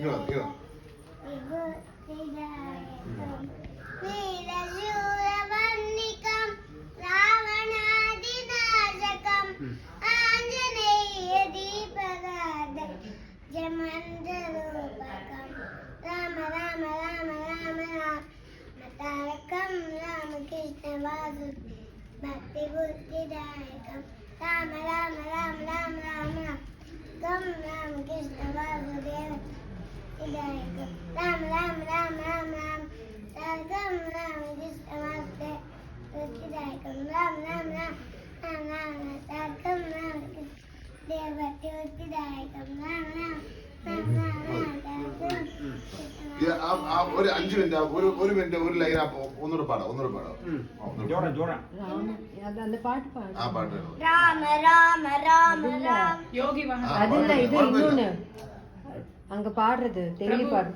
이리 와, 이리 와. భక్తి బుద్ధిదాయకం రామ రామ రామ రామ రామ గం ഒരു അഞ്ചു മിനിറ്റ് ഒരു ഒരു മിനിറ്റ് ഒരു ലൈൻ ഒന്നുകൂടെ പാടാം ഒന്നുകൂടെ പാടാം. ആ പാട്ട് രാമ രാമ രാമ രാമ. യോഗി അതില്ല ഇത് ഇന്നൊന്ന്. அங்க பாடுறது டெய்லி பாடு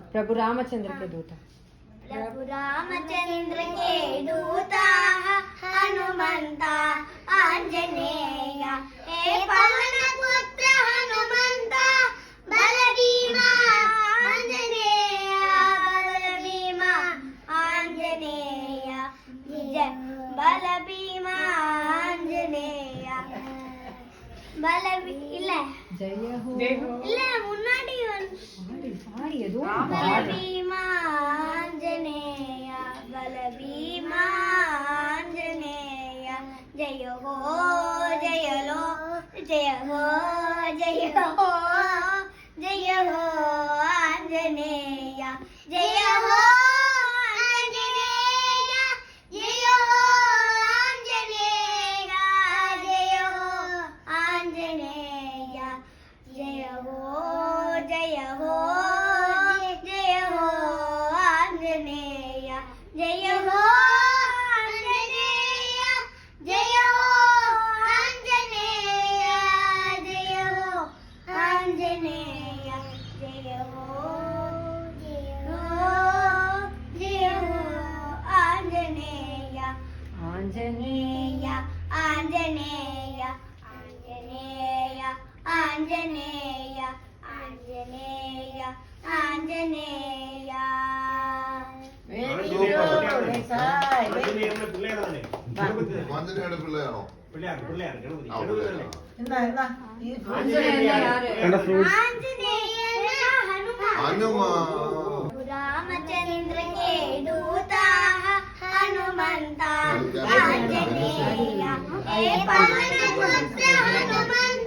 பல பீமா ஆஞ்சநேயா பல இல்ல இல்ல முன்னாடி பல பீமா ஆஞ்சநேயா பல பீமா ஆஞ்சநேயா ஜெய ஹோ ஜெயலோ ആഞ്ജനേയ ഹനുമന്ത ആഞ്ജനേയ ഹനുമന്ത